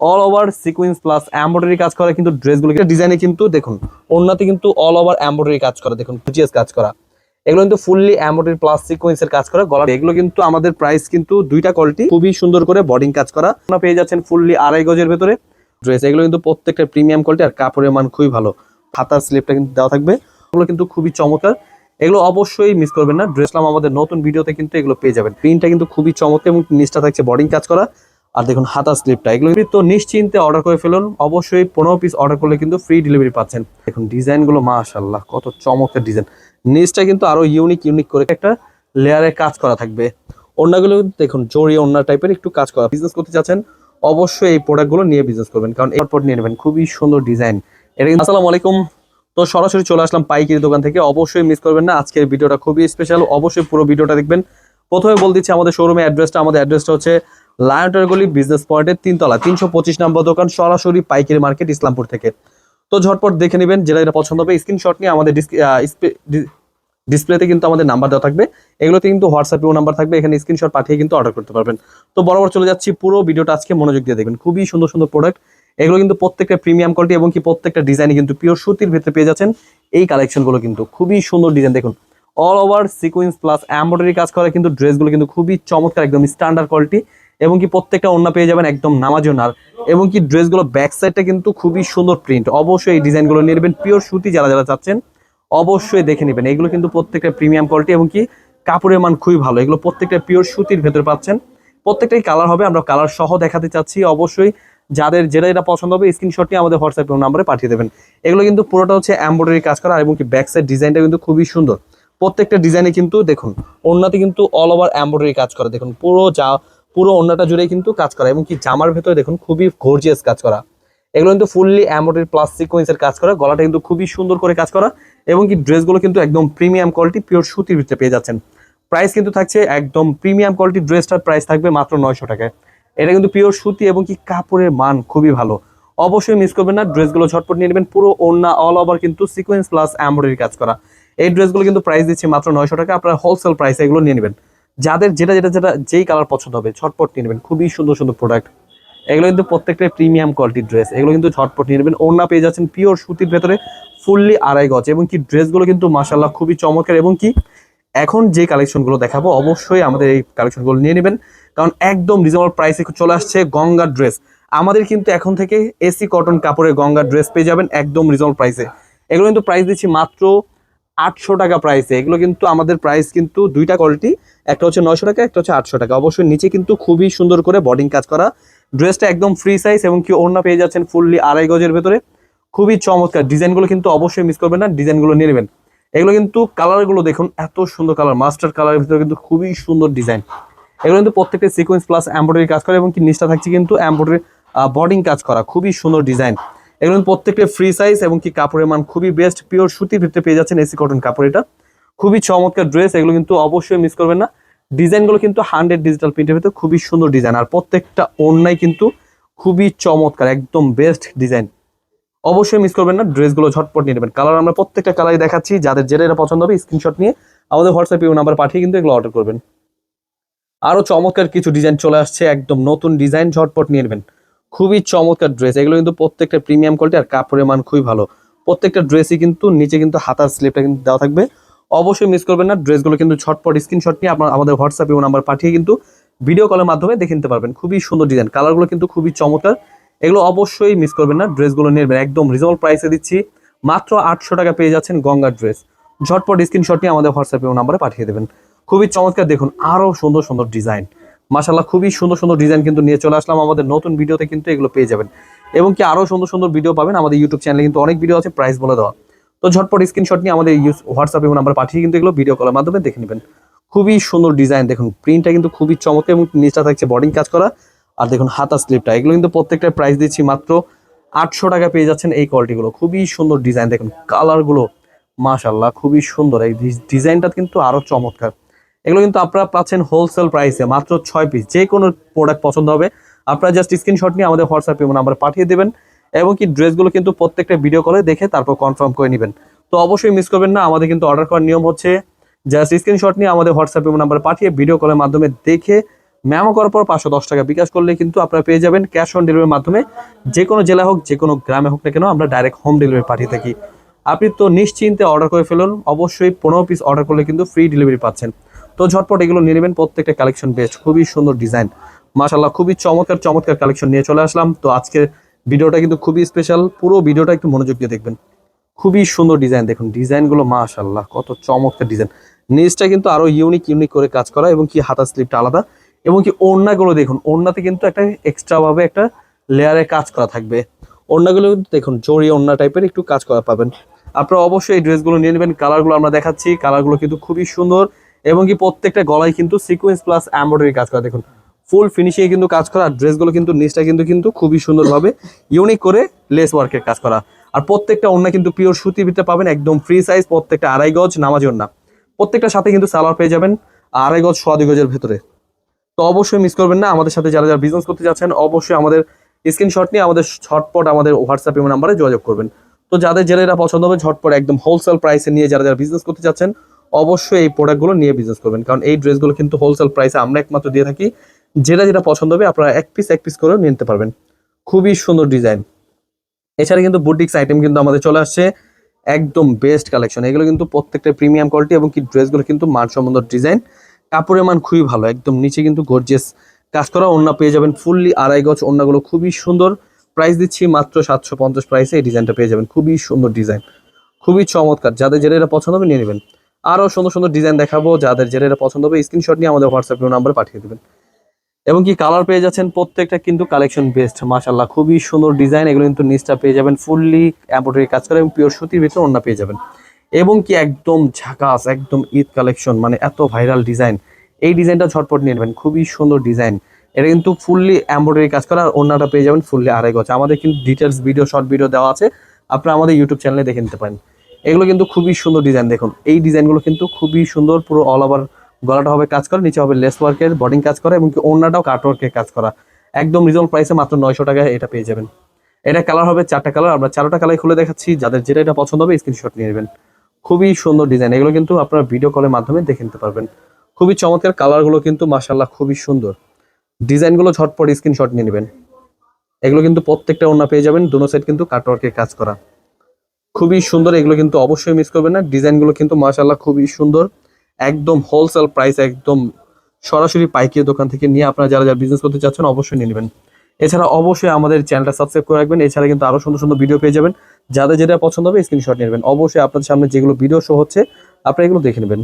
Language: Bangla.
All over sequence plus embroidery কাজ করা, কিন্তু ড্রেসগুলো ডিজাইনে কিন্তু দেখুন অন্যতে কিন্তু অল ওভার এমব্রয়ডারি কাজ করা, দেখুন জিএস কাজ করা। এগুলো কিন্তু ফুললি এমব্রয়ডারি প্লাস সিকোয়েন্সের কাজ করা, গলা এগুলো কিন্তু আমাদের প্রাইস কিন্তু দুইটা কোয়ালিটি খুবই সুন্দর করে বডিং কাজ করা। আপনারা পেয়ে যাচ্ছেন ফুললি আড়াই গজের ভেতরে ড্রেস এগুলো কিন্তু প্রত্যেকটা প্রিমিয়াম কোয়ালিটি আর কাপড়ের মান খুবই ভালো। হাতার স্লিপটা কিন্তু দেওয়া থাকবে, এগুলো কিন্তু খুবই চমৎকার। এগুলো অবশ্যই মিস করবেন না ড্রেসলাম আমাদের নতুন ভিডিওতে কিন্তু এগুলো পেয়ে যাবেন। প্রিন্টটা কিন্তু খুবই চমৎকার এবং নিচটা থাকছে বডিং কাজ করা। আর দেখুন হাতা স্লিপটা এগুলো তো নিশ্চিন্তে অর্ডার করে ফেলুন। অবশ্যই পনেরো পিস অর্ডার করলে কিন্তু ফ্রি ডেলিভারি পাচ্ছেন। দেখুন ডিজাইনগুলো মাশাল্লাহ কত চমৎকার ডিজাইন। নিচটা কিন্তু আরও ইউনিক ইউনিক করে একটা লেয়ারে কাজ করা থাকবে। অন্যগুলো দেখুন জড়িয়ে অন্য টাইপের একটু কাজ করা। বিজনেস করতে চাচ্ছেন, অবশ্যই এই প্রোডাক্টগুলো নিয়ে বিজনেস করবেন। কারণ এয়ারপোর্ট নিয়ে নেবেন, খুবই সুন্দর ডিজাইন এটা আসসালামু আলাইকুম। তো সরাসরি চলে আসলাম পাইকারি দোকান থেকে। অবশ্যই মিস করবেন না, আজকের ভিডিওটা খুবই স্পেশাল অবশ্যই পুরো ভিডিওটা দেখবেন। প্রথমে বল দিচ্ছি আমাদের শোরুমে অ্যাড্রেসটা আমাদের অ্যাড্রেসটা হচ্ছে লায়নটার গলি বিজনেস পয়েন্টের তিনতলা, তিনশো পঁচিশ নম্বর দোকান, সরাসরি পাইকারি মার্কেট ইসলামপুর থেকে। তো ঝটপট দেখে নেবেন যেটা যেটা পছন্দ হবে স্ক্রিনশট নিয়ে আমাদের ডিসপ্লেতে কিন্তু আমাদের নাম্বার দেওয়া থাকবে। এগুলোতে কিন্তু হোয়াটসঅ্যাপেও নাম্বার থাকবে, এখানে স্ক্রিনশট পাঠিয়ে কিন্তু অর্ডার করতে পারবেন। তো বরাবর চলে যাচ্ছি পুরো ভিডিওটা আজকে মনোযোগ দিয়ে দেখবেন। খুবই সুন্দর সুন্দর প্রোডাক্ট এগুলো কিন্তু প্রত্যেকটা প্রিমিয়াম কোয়ালিটি এবং কি প্রত্যেকটা ডিজাইনে কিন্তু পিওর সুতির ভিতরে পেয়ে যাচ্ছেন। এই কালেকশনগুলো কিন্তু খুবই সুন্দর ডিজাইন দেখুন। All over sequence plus embroidery কাজ করা কিন্তু ড্রেসগুলো কিন্তু খুবই চমৎকার, একদম স্ট্যান্ডার্ড কোয়ালিটি এবং কি প্রত্যেকটা ওড়না পেয়ে যাবেন একদম নামাজি ওনার এবং কি ড্রেসগুলো ব্যাক সাইডটা কিন্তু খুবই সুন্দর প্রিন্ট অবশ্যই এই ডিজাইনগুলো নিয়ে নেবেন। পিওর সুতি যারা যারা চাচ্ছেন, অবশ্যই দেখে নেবেন। এগুলো কিন্তু প্রত্যেকটা প্রিমিয়াম কোয়ালিটি এবং কি কাপড়ের মান খুবই ভালো। এগুলো প্রত্যেকটা পিওর সুতির ভেতরে পাচ্ছেন। প্রত্যেকটাই কালার হবে, আমরা কালার সহ দেখাতে চাচ্ছি। অবশ্যই যাদের যেটা যেটা পছন্দ হবে স্ক্রিনশট নিয়ে আমাদের হোয়াটসঅ্যাপ নাম্বারে পাঠিয়ে দেবেন। এগুলো কিন্তু পুরোটা হচ্ছে এমব্রয়ডারি কাজ করা এবং কি ব্যাক সাইড ডিজাইনটা কিন্তু খুবই সুন্দর। প্রত্যেকটা ডিজাইনে কিন্তু দেখুন, ওড়নাতে কিন্তু অল ওভার এমব্রয়ডারি কাজ করা। দেখুন, পুরো যা পুরো ওড়নাটা জুড়ে কিন্তু কাজ করা, এবং কি জামার ভেতরে দেখুন খুবই গর্জিয়াস কাজ করা। এগুলো কিন্তু ফুললি এমব্রয়ডারি প্লাস সিকোয়েন্সের কাজ করা, গলাটা কিন্তু খুবই সুন্দর করে কাজ করা, এবং কি ড্রেসগুলো কিন্তু একদম প্রিমিয়াম কোয়ালিটি পিওর সুতির ভিতরে পেয়ে যাচ্ছেন। প্রাইস কিন্তু থাকছে একদম প্রিমিয়াম কোয়ালিটি ড্রেসটার প্রাইস থাকবে মাত্র নয়শো টাকায়। এটা কিন্তু পিওর সুতি এবং কি কাপড়ের মান খুবই ভালো। অবশ্যই মিস করবেন না ড্রেসগুলো ঝটপট নিয়ে নেবেন, পুরো ওড়না অল ওভার কিন্তু সিকোয়েন্স প্লাস এমব্রয়ডারি কাজ করা। এই ড্রেসগুলো কিন্তু প্রাইস দিচ্ছে মাত্র নয়শো টাকা, আপনার হোলসেল প্রাইসে এগুলো নিয়ে নেবেন। যাদের যেটা যেটা যেটা যেই কালার পছন্দ হবে, ঝটপট নিয়ে নেবেন। খুবই সুন্দর সুন্দর প্রোডাক্ট এগুলো কিন্তু প্রত্যেকটা প্রিমিয়াম কোয়ালিটির ড্রেস এগুলো কিন্তু ঝটপট নিয়ে নেবেন। ওড়না পেয়ে যাচ্ছেন পিওর সুতির ভেতরে ফুললি আড়াই গজ। এবং কি ড্রেসগুলো কিন্তু মাসাল্লাহ খুবই চমৎকার। এবং কি এখন যে কালেকশনগুলো দেখাবো, অবশ্যই আমাদের এই কালেকশনগুলো নিয়ে নেবেন। কারণ একদম রিজনেবল প্রাইসে চলে আসছে গঙ্গার ড্রেস আমাদের কিন্তু এখন থেকে এসি কটন কাপড়ের গঙ্গার ড্রেস পেয়ে যাবেন একদম রিজনেবল প্রাইসে এগুলো কিন্তু প্রাইস দিচ্ছি মাত্র আটশো টাকা প্রাইসে এগুলো কিন্তু আমাদের প্রাইস কিন্তু দুইটা কোয়ালিটি একটা হচ্ছে নয়শো টাকা, একটা হচ্ছে আটশো টাকা। অবশ্যই নিচে কিন্তু খুবই সুন্দর করে বডিং কাজ করা। ড্রেসটা একদম ফ্রি সাইজ এবং কি ওড়না পেয়ে যাচ্ছেন ফুললি আড়াই গজের ভেতরে। খুবই চমৎকার। ডিজাইনগুলো কিন্তু অবশ্যই মিস করবেন না ডিজাইনগুলো নিয়ে নেবেন। এগুলো কিন্তু কালারগুলো দেখুন, এত সুন্দর কালার মাস্টার কালারের ভিতরে কিন্তু খুবই সুন্দর ডিজাইন এগুলো কিন্তু প্রত্যেকটা সিকোয়েন্স প্লাস এমব্রয়ডারি কাজ করে এবং কি নিচটা থাকছে কিন্তু এমব্রয়ডারি বডিং কাজ করা। খুবই সুন্দর ডিজাইন এগুলো প্রত্যেকটা ফ্রি সাইজ এবং কি কাপড়ের মান খুবই বেস্ট পিওর সুতির ভিতরে পেয়ে যাচ্ছেন এসি কটন কাপড় এটা। খুবই চমৎকার ড্রেস এগুলো কিন্তু অবশ্যই মিস করবেন না। ডিজাইনগুলো কিন্তু হান্ড্রেড ডিজিটাল প্রিন্টের ভিতরে খুবই সুন্দর ডিজাইন আর প্রত্যেকটা অন্যায় কিন্তু খুবই চমৎকার, একদম বেস্ট ডিজাইন অবশ্যই মিস করবেন না ড্রেসগুলো ঝটপট নিয়ে নেবেন। কালার আমরা প্রত্যেকটা কালারই দেখাচ্ছি, যাদের যেটা এটা পছন্দ হবে স্ক্রিনশট নিয়ে আমাদের হোয়াটসঅ্যাপে নাম্বার পাঠিয়ে কিন্তু এগুলো অর্ডার করবেন। আরও চমৎকার কিছু ডিজাইন চলে আসছে, একদম নতুন ডিজাইন ঝটপট নিয়ে নেবেন। খুবই চমৎকার ড্রেস এগুলো কিন্তু প্রত্যেকটা প্রিমিয়াম কোয়ালিটি আর কাপড়ের মান খুবই ভালো। প্রত্যেকটা ড্রেসই কিন্তু নিচে কিন্তু হাতার স্লিপটা কিন্তু দেওয়া থাকবে। অবশ্যই মিস করবেন না ড্রেসগুলো কিন্তু ঝটপট স্ক্রিনশট নিয়ে আপনার আমাদের হোয়াটসঅ্যাপে নাম্বার পাঠিয়ে কিন্তু ভিডিও কলের মাধ্যমে দেখে নিতে পারবেন। খুবই সুন্দর ডিজাইন কালারগুলো কিন্তু খুবই চমৎকার। এগুলো অবশ্যই মিস করবেন না ড্রেসগুলো নেবেন। একদম রিজনেবল প্রাইসে দিচ্ছি। মাত্র আটশো টাকা পেয়ে যাচ্ছেন গঙ্গার ড্রেস ঝটপট স্ক্রিনশট নিয়ে আমাদের হোয়াটসঅ্যাপ হোয়াটসঅ্যাপে নাম্বারে পাঠিয়ে দেবেন। খুবই চমৎকার দেখুন আরও সুন্দর সুন্দর ডিজাইন মাশাল্লাহ খুবই সুন্দর সুন্দর ডিজাইন কিন্তু নিয়ে চলে আসলাম। আমাদের নতুন ভিডিওতে কিন্তু এগুলো পেয়ে যাবেন। এবং কি আরও সুন্দর সুন্দর ভিডিও পাবেন। আমাদের ইউটিউব চ্যানেলে কিন্তু অনেক ভিডিও আছে প্রাইস বলে দেওয়া। তো ঝটপট স্ক্রিনশট নিয়ে আমাদের ইউজ হোয়াটসঅ্যাপ এবং নাম্বার পাঠিয়ে কিন্তু এগুলো ভিডিও কলের মাধ্যমে দেখে নেবেন। খুবই সুন্দর ডিজাইন দেখুন প্রিন্টটা কিন্তু খুবই চমৎকার এবং নিচটা থাকছে বডিং কাজ করা। আর দেখুন হাতা স্লিপটা এগুলো কিন্তু প্রত্যেকটা প্রাইস দিচ্ছি মাত্র আটশো টাকা পেয়ে যাচ্ছেন এই কোয়ালিটিগুলো খুবই সুন্দর ডিজাইন দেখুন কালারগুলো মাশাল্লাহ খুবই সুন্দর। এই ডিজাইনটা কিন্তু আরও চমৎকার। এগুলো কিন্তু আপনারা পাচ্ছেন হোলসেল প্রাইসে মাত্র ছয় পিস যে কোনো প্রোডাক্ট পছন্দ হবে। আপনারা জাস্ট স্ক্রিনশট নিয়ে আমাদের হোয়াটসঅ্যাপে নাম্বার পাঠিয়ে দেবেন এবং কি ড্রেসগুলো কিন্তু প্রত্যেকটা ভিডিও কলে দেখে তারপর কনফার্ম করে নেবেন। তো অবশ্যই মিস করবেন না, আমাদের কিন্তু অর্ডার করার নিয়ম হচ্ছে জাস্ট স্ক্রিনশট নিয়ে আমাদের হোয়াটসঅ্যাপে নাম্বার পাঠিয়ে ভিডিও কলের মাধ্যমে দেখে ম্যামো করার পর পাঁচশো দশ টাকা বিকাশ করলে কিন্তু আপনারা পেয়ে যাবেন ক্যাশ অন ডেলিভারির মাধ্যমে। যে কোনো জেলা হোক, যে কোনো গ্রামে হোক না কেন আমরা ডাইরেক্ট হোম ডেলিভারি পাঠিয়ে থাকি। আপনি তো নিশ্চিন্তে অর্ডার করে ফেলুন, অবশ্যই পনেরো পিস অর্ডার করলে কিন্তু ফ্রি ডেলিভারি পাচ্ছেন। তো ঝটপট এগুলো নিয়ে নেবেন। প্রত্যেকটা কালেকশন বেস্ট খুবই সুন্দর ডিজাইন মাশাল্লাহ খুবই চমৎকার চমৎকার কালেকশন নিয়ে চলে আসলাম। তো আজকের ভিডিওটা কিন্তু খুবই স্পেশাল পুরো ভিডিওটা একটু মনোযোগ দিয়ে দেখবেন। খুবই সুন্দর ডিজাইন দেখুন। ডিজাইনগুলো মাশাল্লাহ কত চমৎকার ডিজাইন নিচটা কিন্তু আরও ইউনিক ইউনিক করে কাজ করা এবং কি হাতা স্লিপটা আলাদা এবং কি ওড়নাগুলো দেখুন। ওড়নাতে কিন্তু একটা এক্সট্রাভাবে একটা লেয়ারে কাজ করা থাকবে। ওড়নাগুলো দেখুন, জড়ি ওড়না টাইপের একটু কাজ করা পাবেন। আপনারা অবশ্যই এই ড্রেসগুলো নিয়ে নেবেন। কালারগুলো আমরা দেখাচ্ছি। কালারগুলো কিন্তু খুবই সুন্দর। এবং কি প্রত্যেকটা গলায় কিন্তু সিকোয়েন্স প্লাস এমব্রয়ডারি কাজ করা। দেখুন ফুল ফিনিশিং কিন্তু কাজ করা আর ড্রেসগুলো কিন্তু, নিচটা কিন্তু কিন্তু খুবই সুন্দরভাবে ইউনিক করে লেস ওয়ার্কের কাজ করা। আর প্রত্যেকটা ওড়না কিন্তু পিওর সুতি ভিতরে পাবেন, একদম ফ্রি সাইজ প্রত্যেকটা আড়াই গজ নামাজি ওড়না। প্রত্যেকটা সাথে কিন্তু সালোয়ার পেয়ে যাবেন আড়াই গজ, সোয়া দুই গজের ভেতরে। তো অবশ্যই মিস করবেন না, আমাদের সাথে যারা যারা বিজনেস করতে যাচ্ছেন, অবশ্যই আমাদের স্ক্রিনশট নিয়ে আমাদের ঝটপট আমাদের হোয়াটসঅ্যাপ নাম্বারে যোগাযোগ করবেন। তো যাদের জেলেরা পছন্দ হবে, ঝটপট একদম হোলসেল প্রাইসে নিয়ে যারা যারা বিজনেস করতে যাচ্ছেন অবশ্যই এই প্রোডাক্টগুলো নিয়ে বিজনেস করবেন। কারণ এই ড্রেসগুলো কিন্তু হোলসেল প্রাইসে আমরা একমাত্র দিয়ে থাকি। যেটা যেটা পছন্দ হবে আপনারা এক পিস এক পিস করেও নিতে পারবেন। খুবই সুন্দর ডিজাইন এছাড়া কিন্তু বুটিক্স আইটেম কিন্তু আমাদের চলে আসছে। একদম বেস্ট কালেকশন এগুলো কিন্তু প্রত্যেকটা প্রিমিয়াম কোয়ালিটি এবং কি ড্রেসগুলো কিন্তু মানসম্মত ডিজাইন কাপড়ের মান খুবই ভালো। একদম নিচে কিন্তু গর্জিয়াস কাজ করা ওন্না পেয়ে যাবেন ফুললি আড়াই গজ ওন্নাগুলো খুবই সুন্দর। প্রাইস দিচ্ছি মাত্র সাতশো পঞ্চাশ প্রাইসে এই ডিজাইনটা পেয়ে যাবেন। খুবই সুন্দর ডিজাইন খুবই চমৎকার। যাদের যেটা এটা পছন্দ হবে নিয়ে নেবেন। আরও সুন্দর সুন্দর ডিজাইন দেখাবো, যাদের যেটা এটা পছন্দ হবে স্ক্রিনশট নিয়ে আমাদের হোয়াটসঅ্যাপ নাম্বার পাঠিয়ে দেবেন। এবং কি কালার পেয়ে যাচ্ছেন, প্রত্যেকটা কিন্তু কালেকশন বেস্ট মাশাল্লাহ খুবই সুন্দর ডিজাইন এগুলো কিন্তু নিচটা পেয়ে যাবেন ফুললি এম্ব্রয়ডারি কাজ করে, এবং পিওর সুতির ভিতরে অন্য পেয়ে যাবেন। এবং কি একদম ঝাকাস, একদম ঈদ কালেকশন মানে এত ভাইরাল ডিজাইন এই ডিজাইনটা ঝটপট নিয়ে নেবেন, খুবই সুন্দর ডিজাইন এটা কিন্তু ফুললি এম্ব্রয়ডারি কাজ করা, আর অন্যটা পেয়ে যাবেন ফুললি আড়াই গজ। আমাদের কিন্তু ডিটেলস ভিডিও শর্ট ভিডিও দেওয়া আছে। আপনারা আমাদের ইউটিউব চ্যানেলে দেখে নিতে পারেন। এগুলো কিন্তু খুবই সুন্দর ডিজাইন দেখুন, এই ডিজাইনগুলো কিন্তু খুবই সুন্দর, পুরো অল ওভার গলাটা হবে কাজ করা, নিচে হবে লেস ওয়ার্কের বডিং কাজ করা এবং কি ওড়নাটাও কাট ওয়ার্কের কাজ করা। একদম রিজনেবল প্রাইসে মাত্র নয়শো টাকায় এটা পেয়ে যাবেন। এটা কালার হবে চারটা কালার আমরা চারটা কালার খুলে দেখাচ্ছি, যাদের যেটা এটা পছন্দ হবে স্ক্রিনশট নিয়ে নেবেন। খুবই সুন্দর ডিজাইন এগুলো কিন্তু আপনারা ভিডিও কলের মাধ্যমে দেখে নিতে পারবেন। খুবই চমৎকার কালারগুলো কিন্তু মাসাল্লাহ খুবই সুন্দর। ডিজাইনগুলো ঝটপট স্ক্রিনশট নিয়ে নেবেন। এগুলো কিন্তু প্রত্যেকটা ওড়না পেয়ে যাবেন, দুনো সাইড কিন্তু কাটওয়ার্কের কাজ করা। খুবই সুন্দর, এগুলো কিন্তু অবশ্যই মিস করবেন না। ডিজাইনগুলো কিন্তু মাসাল্লাহ খুবই সুন্দর। একদম হোলসেল প্রাইস একদম সরাসরি পাইকারি দোকান থেকে নিয়ে আপনারা যারা যারা বিজনেস করতে চাচ্ছেন অবশ্যই নিয়ে নেবেন। এছাড়া অবশ্যই আমাদের চ্যানেলটা সাবস্ক্রাইব করে রাখবেন। এছাড়া কিন্তু আরও সুন্দর সুন্দর ভিডিও পেয়ে যাবেন। যাদের যেটা পছন্দ হবে স্ক্রিনশট নেবেন। অবশ্যই আপনাদের সামনে যেগুলো ভিডিও শো হচ্ছে, আপনারা এগুলো দেখে নেবেন।